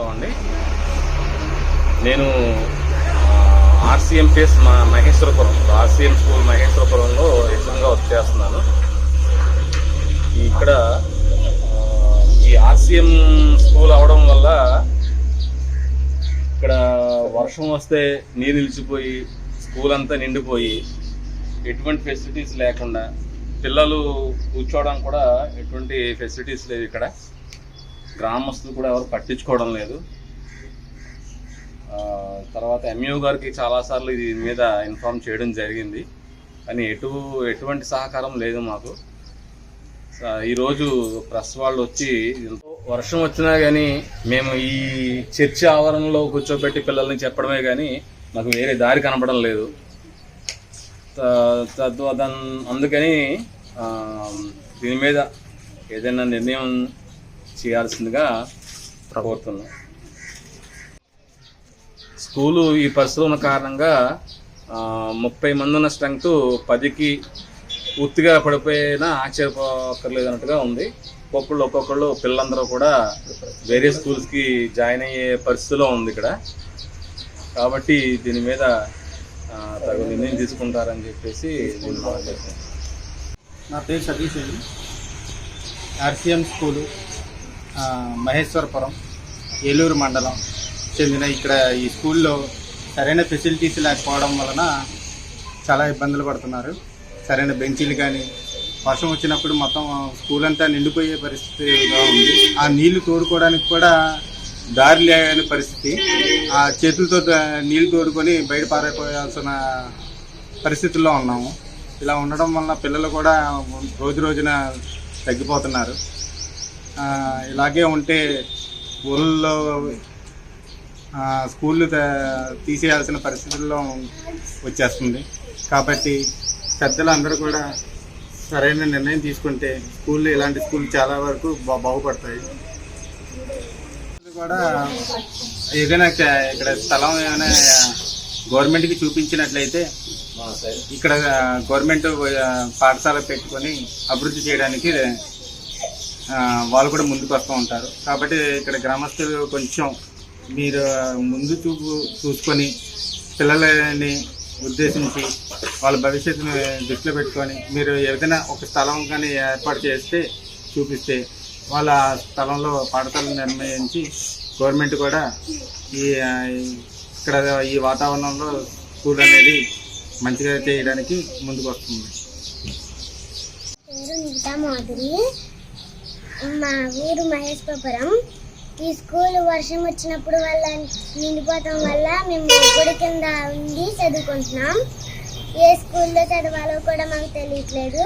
రావు అండి నేను ఆర్సీఎం మా మహేశ్వరపురం ఆర్సీఎం స్కూల్ మహేశ్వరపురంలో హెచ్ఎంగా వర్క్ చేస్తున్నాను. ఇక్కడ ఈ ఆర్సీఎం స్కూల్ అవడం వల్ల ఇక్కడ వర్షం వస్తే నీరు నిలిచిపోయి స్కూల్ అంతా నిండిపోయి ఎటువంటి ఫెసిలిటీస్ లేకుండా పిల్లలు కూర్చోవడానికి కూడా ఎటువంటి ఫెసిలిటీస్ లేవు ఇక్కడ. గ్రామస్తులు కూడా ఎవరు పట్టించుకోవడం లేదు. తర్వాత ఎంఈఓ గారికి చాలాసార్లు ఇది మీద ఇన్ఫార్మ్ చేయడం జరిగింది. కానీ ఎటు ఎటువంటి సహకారం లేదు మాకు. ఈరోజు ప్రెస్ వాళ్ళు వచ్చి వర్షం వచ్చినా కానీ మేము ఈ చర్చి ఆవరణలో కూర్చోబెట్టి పిల్లల్ని చెప్పడమే కానీ మాకు వేరే దారి కనపడం లేదు. త- తద్వాదన్ అందుకని దీని మీద ఏదైనా నిర్ణయం చేయాల్సిందిగా కోరుతున్నాం. స్కూలు ఈ పరిస్థితులు ఉన్న కారణంగా ముప్పై మంది ఉన్న స్ట్రెంగ్త్ పదికి పూర్తిగా పడిపోయినా ఆశ్చర్యపోక్కర్లేదు అన్నట్టుగా ఉంది. ఒక్కొక్కళ్ళు ఒక్కొక్కళ్ళు పిల్లలందరూ కూడా వేరే స్కూల్స్కి జాయిన్ అయ్యే పరిస్థితిలో ఉంది ఇక్కడ. కాబట్టి దీని మీద తగు నిర్ణయం తీసుకుంటారని చెప్పేసి నా పేరు సతీష్ అండి. RCM school. మహేశ్వరపురం ఏలూరు మండలం చెందిన ఇక్కడ ఈ స్కూల్లో సరైన ఫెసిలిటీస్ లేకపోవడం వలన చాలా ఇబ్బందులు పడుతున్నారు. సరైన బెంచీలు కానీ వర్షం వచ్చినప్పుడు మొత్తం స్కూల్ అంతా నిండిపోయే పరిస్థితిగా ఉంది. ఆ నీళ్ళు తోడుకోవడానికి కూడా దారి లేని పరిస్థితి. ఆ చేతులతో నీళ్ళు తోడుకొని బయట పారైపోయాల్సిన పరిస్థితుల్లో ఉన్నాము. ఇలా ఉండడం వల్ల పిల్లలు కూడా రోజు రోజున తగ్గిపోతున్నారు. ఇలాగే ఉంటే ఊళ్ళో స్కూళ్ళు తీసేయాల్సిన పరిస్థితుల్లో వచ్చేస్తుంది. కాబట్టి పెద్దలు అందరూ కూడా సరైన నిర్ణయం తీసుకుంటే స్కూళ్ళు ఇలాంటి స్కూల్ చాలా వరకు బా- బాగుపడతాయి. కూడా ఏదైనా ఇక్కడ స్థలం ఏమైనా గవర్నమెంట్కి చూపించినట్లయితే ఇక్కడ గవర్నమెంట్ పాఠశాల పెట్టుకొని అభివృద్ధి చేయడానికి వాళ్ళు కూడా ముందుకు వస్తూ ఉంటారు. కాబట్టి ఇక్కడ గ్రామస్తులు కొంచెం మీరు ముందు చూపు చూసుకొని పిల్లలని ఉద్దేశించి వాళ్ళ భవిష్యత్తుని దృష్టిలో పెట్టుకొని మీరు ఏదైనా ఒక స్థలం కానీ ఏర్పాటు చేస్తే చూపిస్తే వాళ్ళ స్థలంలో పాఠశాలను నిర్ణయించి గవర్నమెంట్ కూడా ఈ ఇక్కడ ఈ వాతావరణంలో స్కూల్ అనేది మంచిగా చేయడానికి ముందుకు వస్తుంది. మాధురి. మా ఊరు మహేశ్వరపురం. ఈ స్కూల్ వర్షం వచ్చినప్పుడు వల్ల నిండిపోవటం వల్ల మేము గుడి కింద ఉండి చదువుకుంటున్నాం. ఏ స్కూల్లో చదవాలో కూడా మాకు తెలియట్లేదు.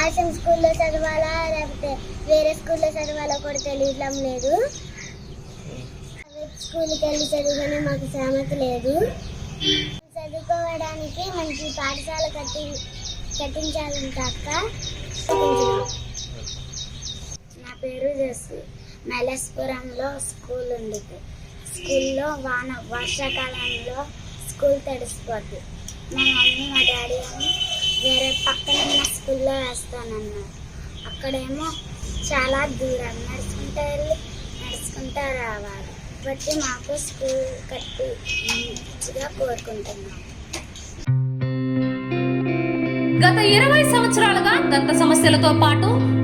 ఆశం స్కూల్లో చదవాలా లేకపోతే వేరే స్కూల్లో చదవాలో కూడా తెలియడం లేదు. స్కూల్కి వెళ్ళి చదువుకునే మాకు శ్రమత లేదు. చదువుకోవడానికి మంచి పాఠశాల కట్టి కట్టించాలని అక్క. పేరు జస్సు మెలస్పురంలో స్కూల్ ఉండేది స్కూల్లో వాన వర్షాకాలంలో స్కూల్ తడిసిపోద్ది. మా మమ్మీ మా డాడీ అని వేరే పక్కన ఉన్న స్కూల్లో వేస్తానన్నారు. అక్కడేమో చాలా దూరం నడుచుకుంటూ వెళ్ళి నడుచుకుంటూ రావాలి. బట్టి మాకు స్కూల్ కట్టి మంచిగా కోరుకుంటున్నాం. గత ఇరవై సంవత్సరాలుగా దంత సమస్యలతో పాటు